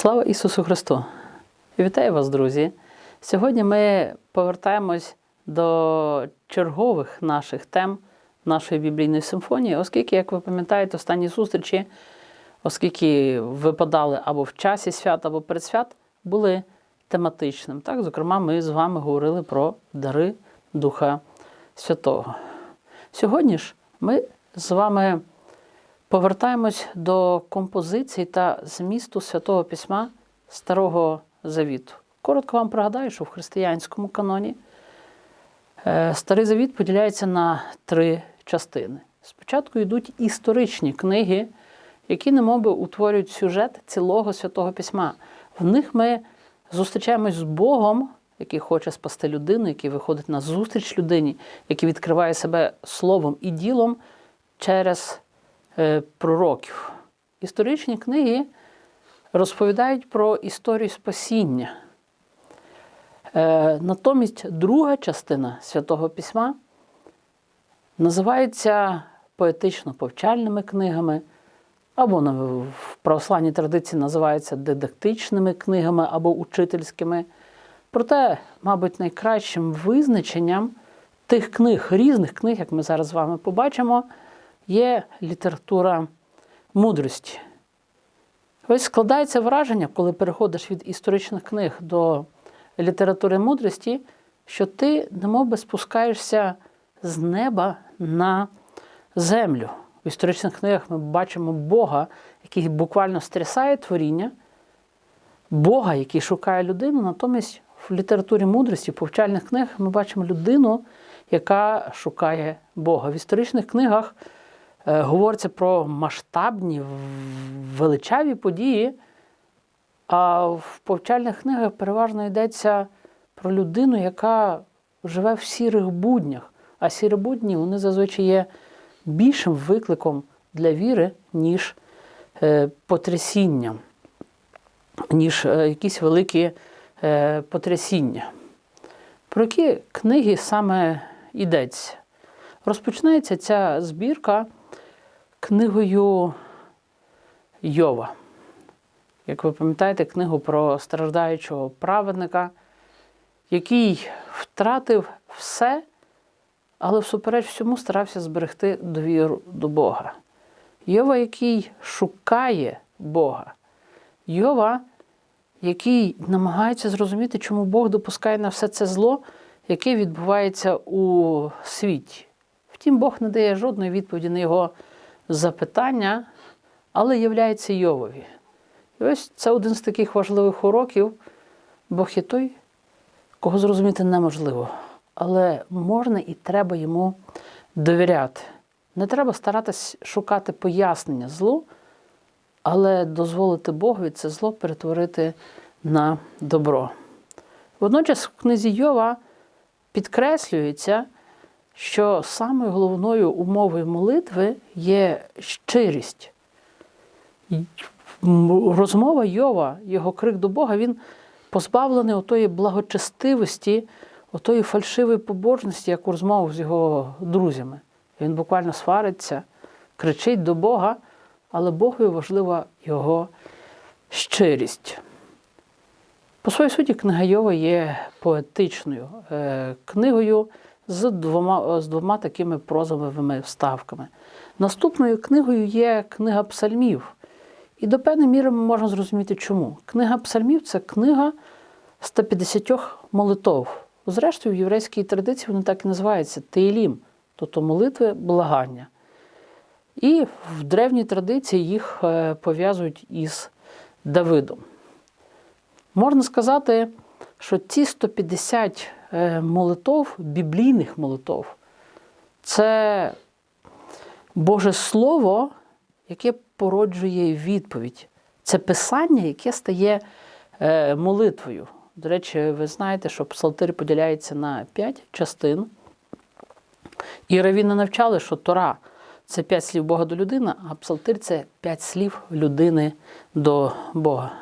Слава Ісусу Христу! Вітаю вас, друзі! Сьогодні ми повертаємось до чергових наших тем нашої біблійної симфонії, оскільки, як ви пам'ятаєте, останні зустрічі, оскільки випадали або в часі свят, або перед свят, були тематичним. Так, зокрема, ми з вами говорили про дари Духа Святого. Сьогодні ж ми з вами повертаємось до композицій та змісту Святого Письма Старого Завіту. Коротко вам пригадаю, що в християнському каноні е, Старий Завіт поділяється на три частини. Спочатку йдуть історичні книги, які немовби утворюють сюжет цілого Святого Письма. В них ми зустрічаємось з Богом, який хоче спасти людину, який виходить на зустріч людині, який відкриває себе словом і ділом через пророків. Історичні книги розповідають про історію спасіння. Е, натомість друга частина Святого Письма називається поетично-повчальними книгами, або в православній традиції називається дидактичними книгами або учительськими. Проте, мабуть, найкращим визначенням тих книг, різних книг, як ми зараз з вами побачимо, є література мудрості. Ось складається враження, коли переходиш від історичних книг до літератури мудрості, що ти немов би спускаєшся з неба на землю. В історичних книгах ми бачимо Бога, який буквально стрясає творіння, Бога, який шукає людину, натомість в літературі мудрості, в повчальних книгах ми бачимо людину, яка шукає Бога. В історичних книгах говориться про масштабні, величаві події, а в повчальних книгах переважно йдеться про людину, яка живе в сірих буднях. А сірі будні вони зазвичай є більшим викликом для віри, ніж е, потрясінням, ніж е, якісь великі е, потрясіння. Про які книги саме йдеться? Розпочинається ця збірка книгою Йова. Як ви пам'ятаєте, книгу про страждаючого праведника, який втратив все, але всупереч всьому старався зберегти довіру до Бога. Йова, який шукає Бога. Йова, який намагається зрозуміти, чому Бог допускає на все це зло, яке відбувається у світі. Втім, Бог не дає жодної відповіді на його запитання, але являється Йовові. І ось це один з таких важливих уроків. Бог є той, кого зрозуміти неможливо, але можна і треба йому довіряти. Не треба старатись шукати пояснення злу, але дозволити Богові це зло перетворити на добро. Водночас в книзі Йова підкреслюється, що самою головною умовою молитви є щирість. Розмова Йова, його крик до Бога, він позбавлений отої благочестивості, отої фальшивої побожності, як у розмовах з його друзями. Він буквально свариться, кричить до Бога, але Богові важлива його щирість. По своїй суті, книга Йова є поетичною е, книгою з двома, з двома такими прозовими вставками. Наступною книгою є книга псальмів. І до певної міри ми можемо зрозуміти, чому. Книга псальмів це книга 150 молитов. Зрештою, в єврейській традиції вони так і називаються Тейлім, тобто молитви благання. І в древній традиції їх е, пов'язують із Давидом. Можна сказати, що ці 150 е, молитов, біблійних молитов, це Боже Слово, яке породжує відповідь. Це писання, яке стає е, молитвою. До речі, ви знаєте, що псалтир поділяється на 5 частин. І равіни навчали, що Тора це 5 слів Бога до людини, а псалтир це 5 слів людини до Бога.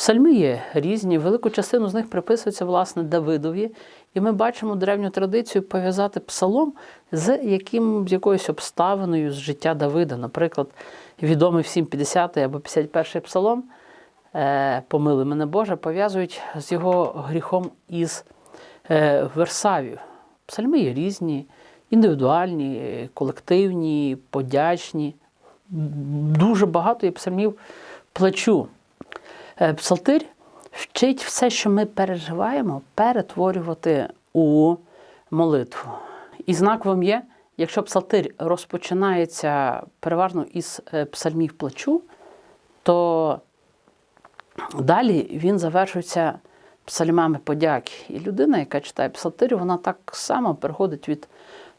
Псальми є різні, велику частину з них приписується власне Давидові, і ми бачимо древню традицію пов'язати псалом з яким, з якоюсь обставиною з життя Давида. Наприклад, відомий всім 50-й або 51-й псалом е, помили мене Боже, пов'язують з його гріхом із е, Версавію. Псальми є різні, індивідуальні, колективні, подячні. Дуже багато є псальмів плачу. Е, Псалтир вчить все, що ми переживаємо, перетворювати у молитву. І знаком є, якщо псалтир розпочинається переважно із е, псальмів плачу, то далі він завершується псальмами подяки. І людина, яка читає псалтир, вона так само переходить від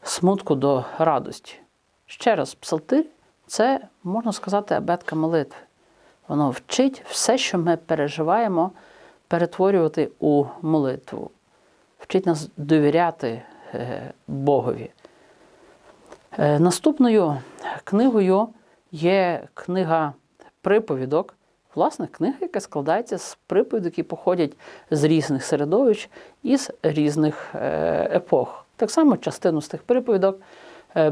смутку до радості. Ще раз, псалтир це, можна сказати, абетка молитви. Воно вчить все, що ми переживаємо, перетворювати у молитву. Вчить нас довіряти е, Богові. Е, Наступною книгою є книга приповідок. Власне, книга, яка складається з приповідок, які походять з різних середовищ і з різних е, епох. Так само частину з тих приповідок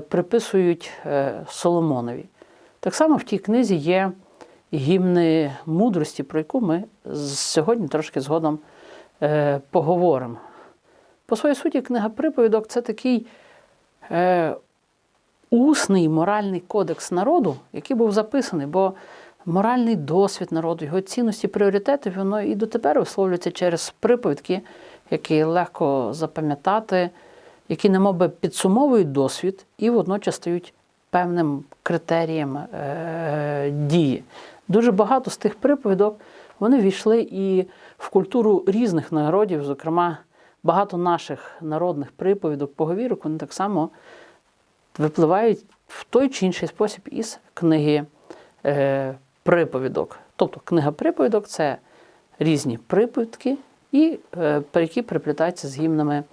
приписують Соломонові. Так само в тій книзі є гімни мудрості, про яку ми сьогодні трошки згодом е, поговоримо. По своїй суті, книга приповідок це такий е, усний моральний кодекс народу, який був записаний, бо моральний досвід народу, його цінності, пріоритети, воно і дотепер висловлюється через приповідки, які легко запам'ятати, які немов би підсумовують досвід і водночас стають певним критерієм е, дії. Дуже багато з тих приповідок вони війшли і в культуру різних народів, зокрема, багато наших народних приповідок, поговірок, вони так само випливають в той чи інший спосіб із книги е, приповідок. Тобто книга приповідок це різні приповідки, і, е, які переплітаються з гімнами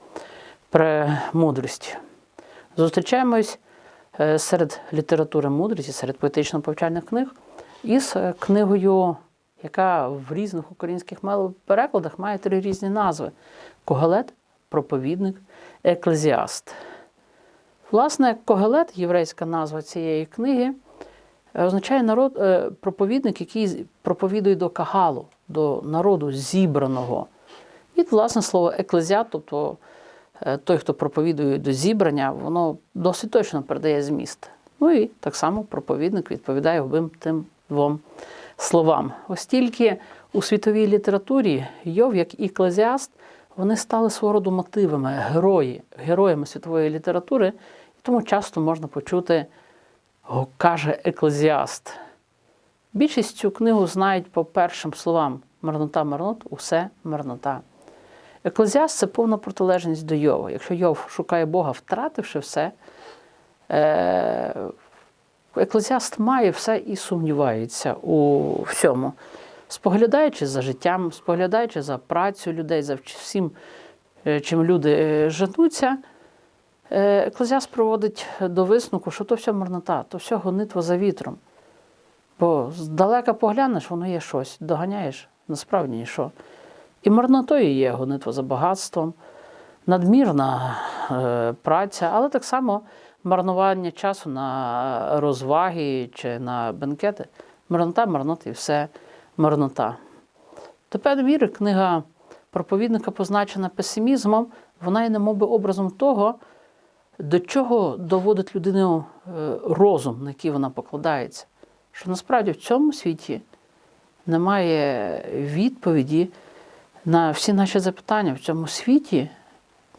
премудрості. Зустрічаємось е, серед літератури мудрості, серед поетично-повчальних книг із е, книгою, яка в різних українських перекладах має три різні назви: Когалет, проповідник, еклезіаст. Власне, Когелет, єврейська назва цієї книги, е, означає народ, е, проповідник, який проповідує до кагалу, до народу зібраного. І, власне, слово еклезіат, тобто той, хто проповідує до зібрання, воно досить точно передає зміст. Ну і так само проповідник відповідає обом тим двом словам. Ось у світовій літературі Йов, як і еклезіаст, вони стали свого роду мотивами, герої, героями світової літератури, і тому часто можна почути, каже еклезіаст. Більшість цю книгу знають по першим словам марнота, марнот, усе марнота. Еклезіаст це повна протилежність до Йова. Якщо Йов шукає Бога, втративши все, е- еклезіаст має все і сумнівається у всьому. Споглядаючи за життям, споглядаючи за працю людей, за всім, е, чим люди е, женуться, е, еклезіаст проводить до висновку, що то все марнота, то все гонитва за вітром. Бо здалека поглянеш, воно є щось, доганяєш, насправді нічого. І марнотою є гонитва за багатством, надмірна е, праця, але так само марнування часу на розваги чи на бенкети. Марнота, марнота і все марнота. До певної міри книга проповідника позначена песимізмом, вона є немов би образом того, до чого доводить людину е, розум, на який вона покладається. Що насправді в цьому світі немає відповіді на всі наші запитання. В цьому світі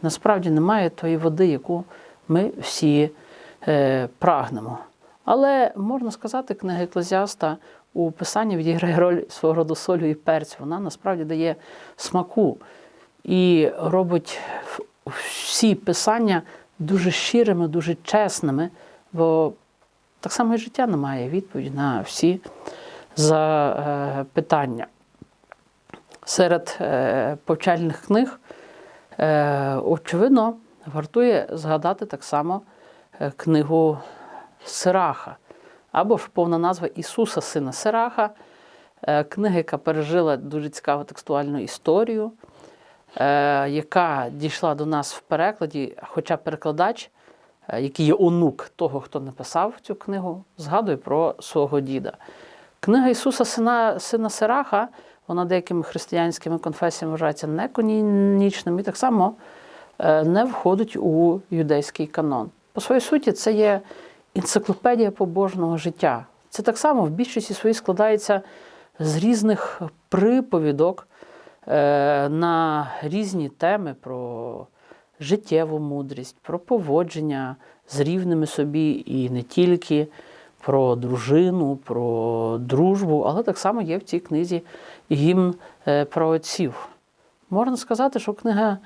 насправді немає тої води, яку ми всі е, прагнемо. Але можна сказати, книга еклезіаста у писанні відіграє роль свого роду солю і перцю. Вона насправді дає смаку і робить всі писання дуже щирими, дуже чесними, бо так само і життя не має відповіді на всі запитання. Серед е, повчальних книг, е, очевидно, вартує згадати так само е, книгу Сираха, або ж повна назва Ісуса, Сина Сираха, е, книга, яка пережила дуже цікаву текстуальну історію, е, яка дійшла до нас в перекладі, хоча перекладач, який є онук того, хто написав цю книгу, згадує про свого діда. Книга Ісуса Сина, Сина Сираха, вона деякими християнськими конфесіями вважається неканонічним і так само не входить у юдейський канон. По своїй суті, це є енциклопедія побожного життя. Це так само в більшості своїй складається з різних приповідок е, на різні теми про життєву мудрість, про поводження з рівними собі і не тільки, про дружину, про дружбу, але так само є в цій книзі гімн е, про отців. Можна сказати, що книга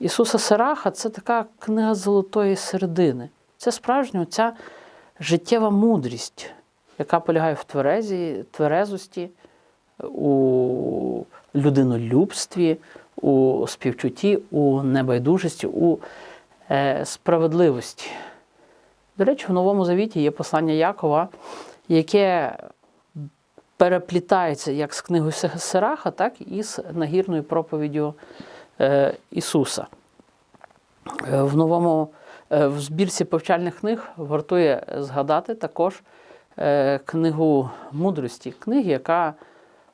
Ісуса Сираха це така книга золотої середини. Це справжня ця життєва мудрість, яка полягає в тверезі, тверезості, у людинолюбстві, у співчутті, у небайдужості, у е, справедливості. До речі, в Новому Завіті є послання Якова, яке переплітається як з книгою Сираха, так і з нагірною проповіддю Ісуса. Е, В новому е, в збірці повчальних книг вартує згадати також е, книгу мудрості, книги, яка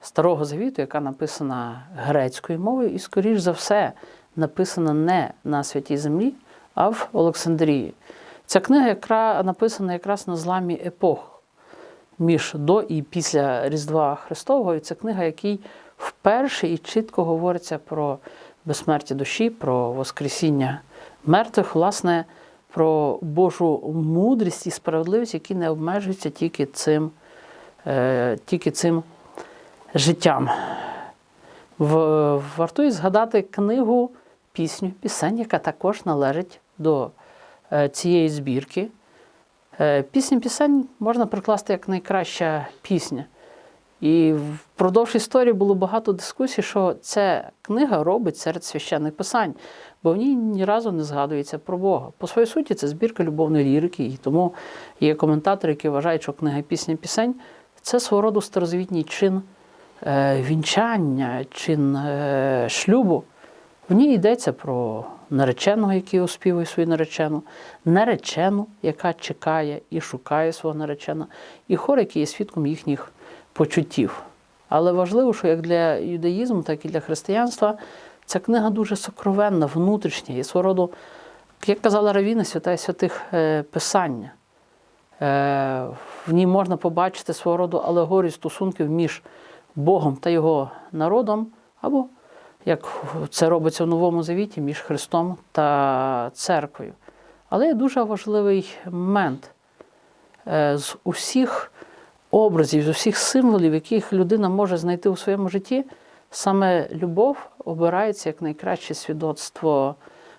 Старого Завіту, яка написана грецькою мовою, і, скоріш за все, написана не на святій землі, а в Олександрії. Ця книга яка написана якраз на зламі епох між до і після Різдва Христового. І це книга, якій вперше і чітко говориться про безсмертя душі, про Воскресіння мертвих, власне, про Божу мудрість і справедливість, які не обмежуються тільки цим, е, тільки цим життям. Вартує згадати книгу пісню, пісень, яка також належить до е, цієї збірки. Е, Пісня пісень можна прикласти як найкраща пісня. І впродовж історії було багато дискусій, що ця книга робить серед священних писань, бо в ній ні разу не згадується про Бога. По своїй суті, це збірка любовної лірики, і тому є коментатори, які вважають, що книга пісня пісень це свого роду старозвітній чин е, вінчання, чин е, шлюбу. В ній йдеться про нареченого, який оспівує свою наречену, наречену, яка чекає і шукає свого нареченого, і хор, який є свідком їхніх почуттів. Але важливо, що як для юдаїзму, так і для християнства ця книга дуже сокровенна, внутрішня, і свого роду, як казала Равіна, свята святих е, Писання. Е, В ній можна побачити свого роду алегорію стосунків між Богом та його народом, або, як це робиться в Новому Завіті, між Христом та церквою. Але є дуже важливий момент Е, з усіх образів, з усіх символів, яких людина може знайти у своєму житті, саме любов обирається як найкраще свідоцтво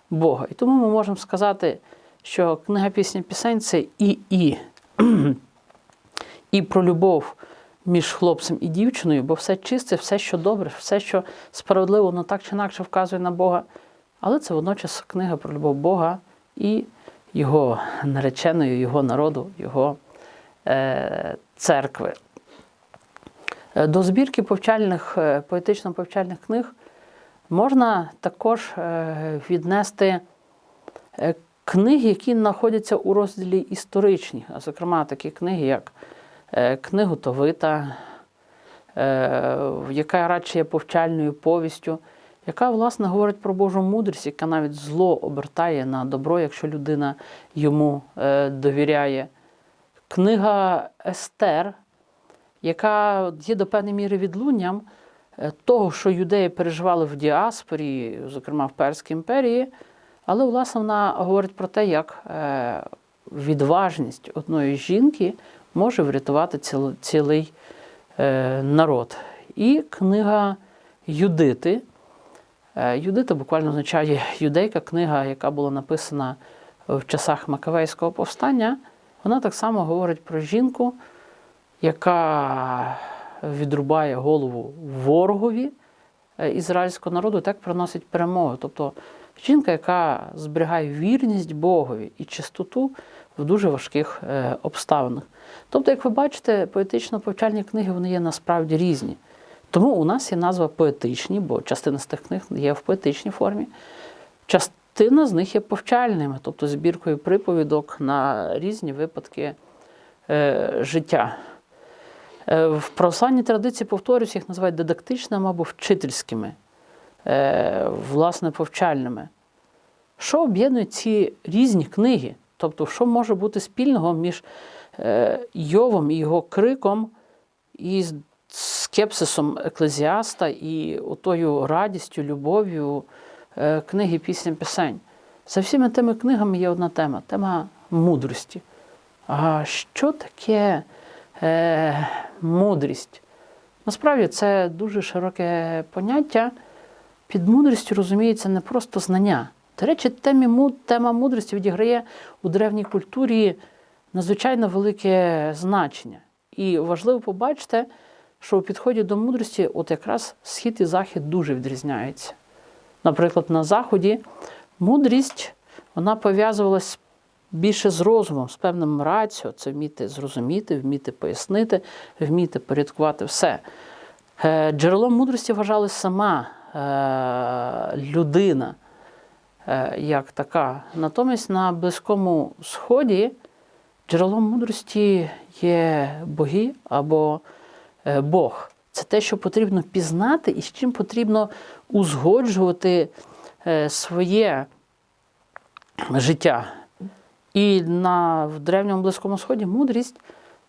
Бога. І тому ми можемо сказати, що книга пісня пісень це і і, і про любов між хлопцем і дівчиною, бо все чисте, все, що добре, все, що справедливо, воно так чи інакше вказує на Бога. Але це водночас книга про любов Бога і його нареченої, його народу, його церкви. Е, До збірки повчальних, е, поетично-повчальних книг можна також е, віднести е, книги, які знаходяться у розділі історичні, а зокрема такі книги, як е, Книгу Товита, е, яка радше є повчальною повістю, яка, власне, говорить про Божу мудрість, яка навіть зло обертає на добро, якщо людина йому е, довіряє. Книга Естер, яка є до певної міри відлунням е, того, що юдеї переживали в діаспорі, зокрема в Перській імперії, але, власне, вона говорить про те, як е, відважність одної жінки може врятувати ціл- цілий е, народ. І книга Юдити. Юдита буквально означає юдейка, книга, яка була написана в часах Макавейського повстання. Вона так само говорить про жінку, яка відрубає голову ворогові е, ізраїльського народу, так приносить перемогу. Тобто жінка, яка зберігає вірність Богові і чистоту в дуже важких е, обставинах. Тобто, як ви бачите, поетично-повчальні книги вони є насправді різні. Тому у нас є назва поетичні, бо частина з тих книг є в поетичній формі. Частина з них є повчальними, тобто збіркою приповідок на різні випадки е, життя. Е, В православній традиції, повторюсь, їх називають дидактичними або вчительськими, е, власне, повчальними. Що об'єднує ці різні книги? Тобто, що може бути спільного між е, Йовом і його криком і скепсисом еклезіаста і отою радістю, любов'ю книги пісня пісень? За всіма тими книгами є одна тема тема мудрості. А що таке е, мудрість? Насправді це дуже широке поняття. Під мудрістю розуміється не просто знання. До речі, темі, тема мудрості відіграє у древній культурі надзвичайно велике значення. І важливо побачити, що у підході до мудрості от якраз схід і захід дуже відрізняються. Наприклад, на Заході мудрість вона пов'язувалась більше з розумом, з певним раціо, це вміти зрозуміти, вміти пояснити, вміти порядкувати все. Е, Джерелом мудрості вважалась сама е, людина е, як така. Натомість на Близькому Сході джерелом мудрості є боги або Бог. Це те, що потрібно пізнати і з чим потрібно узгоджувати е, своє життя. І на в древньому Близькому Сході мудрість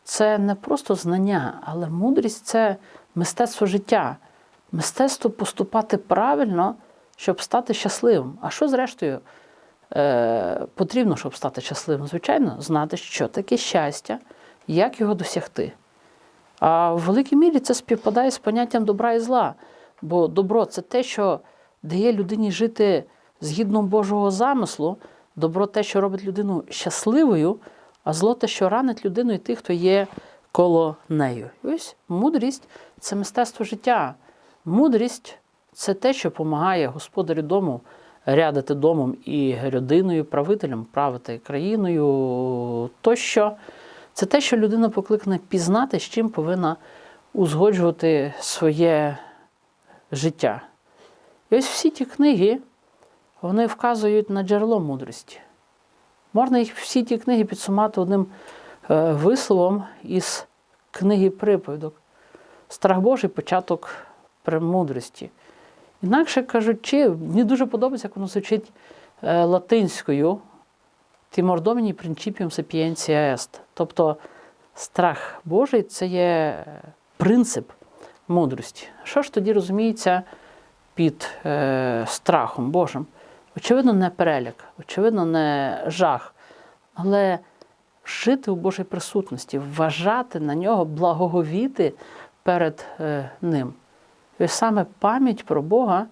це не просто знання, але мудрість це мистецтво життя, мистецтво поступати правильно, щоб стати щасливим. А що, зрештою, е, потрібно, щоб стати щасливим? Звичайно, знати, що таке щастя, як його досягти. А в великій мірі це співпадає з поняттям добра і зла. Бо добро це те, що дає людині жити згідно Божого замислу, добро те, що робить людину щасливою, а зло те, що ранить людину і тих, хто є коло нею. І ось мудрість це мистецтво життя. Мудрість це те, що допомагає господарю дому рядити домом і родиною, правителем правити країною тощо. Це те, що людина покликана пізнати, з чим повинна узгоджувати своє життя. І ось всі ті книги, вони вказують на джерело мудрості. Можна їх всі ті книги підсумати одним е, висловом із книги приповідок. Страх Божий початок премудрості. Інакше кажучи, мені дуже подобається, як воно звучить е, латинською Timor Domini principium sapientia est. Тобто страх Божий це є принцип мудрості. Що ж тоді розуміється під е, страхом Божим? Очевидно, не переляк, очевидно, не жах, але жити у Божій присутності, вважати на нього, благоговіти перед е, ним. І саме пам'ять про Бога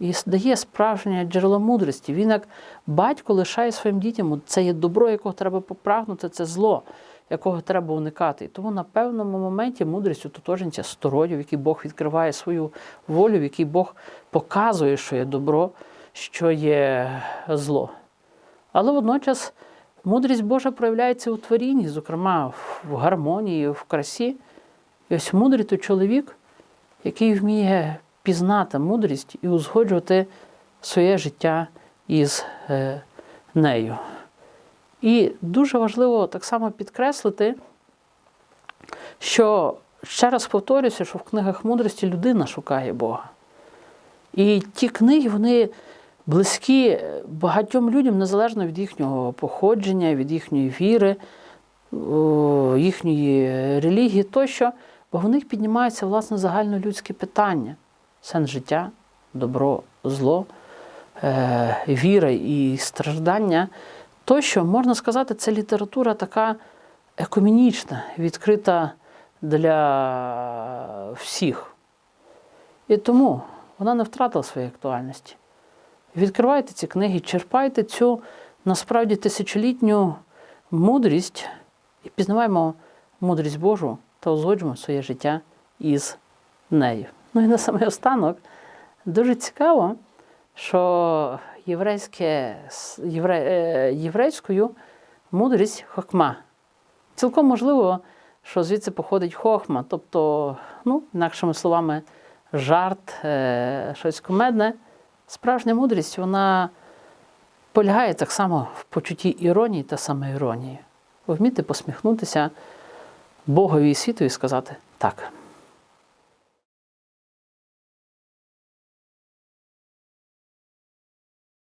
і дає справжнє джерело мудрості. Він, як батько, лишає своїм дітям це є добро, якого треба попрагнути, це зло, якого треба уникати. І тому на певному моменті мудрість ототожнюється з торою, в якій Бог відкриває свою волю, в якій Бог показує, що є добро, що є зло. Але водночас мудрість Божа проявляється у творінні, зокрема в гармонії, в красі. І ось мудрий той чоловік, який вміє пізнати мудрість і узгоджувати своє життя із е, нею. І дуже важливо так само підкреслити, що ще раз повторюся, що в книгах мудрості людина шукає Бога. І ті книги, вони близькі багатьом людям незалежно від їхнього походження, від їхньої віри, їхньої релігії тощо, бо в них піднімаються власне загальнолюдські питання: сенс життя, добро, зло, е, віра і страждання. Тощо, можна сказати, це література така екумінічна, відкрита для всіх. І тому вона не втратила своєї актуальності. Відкривайте ці книги, черпайте цю насправді тисячолітню мудрість і пізнаваємо мудрість Божу та узгоджуємо своє життя із нею. Ну і на самий останок дуже цікаво, що єврейське, євре, е, єврейською мудрість хохма. Цілком можливо, що звідси походить хохма, тобто, ну, інакшими словами, жарт, е, щось кумедне. Справжня мудрість вона полягає так само в почутті іронії та самоіронії. Вміти посміхнутися Богові і світу і сказати Так.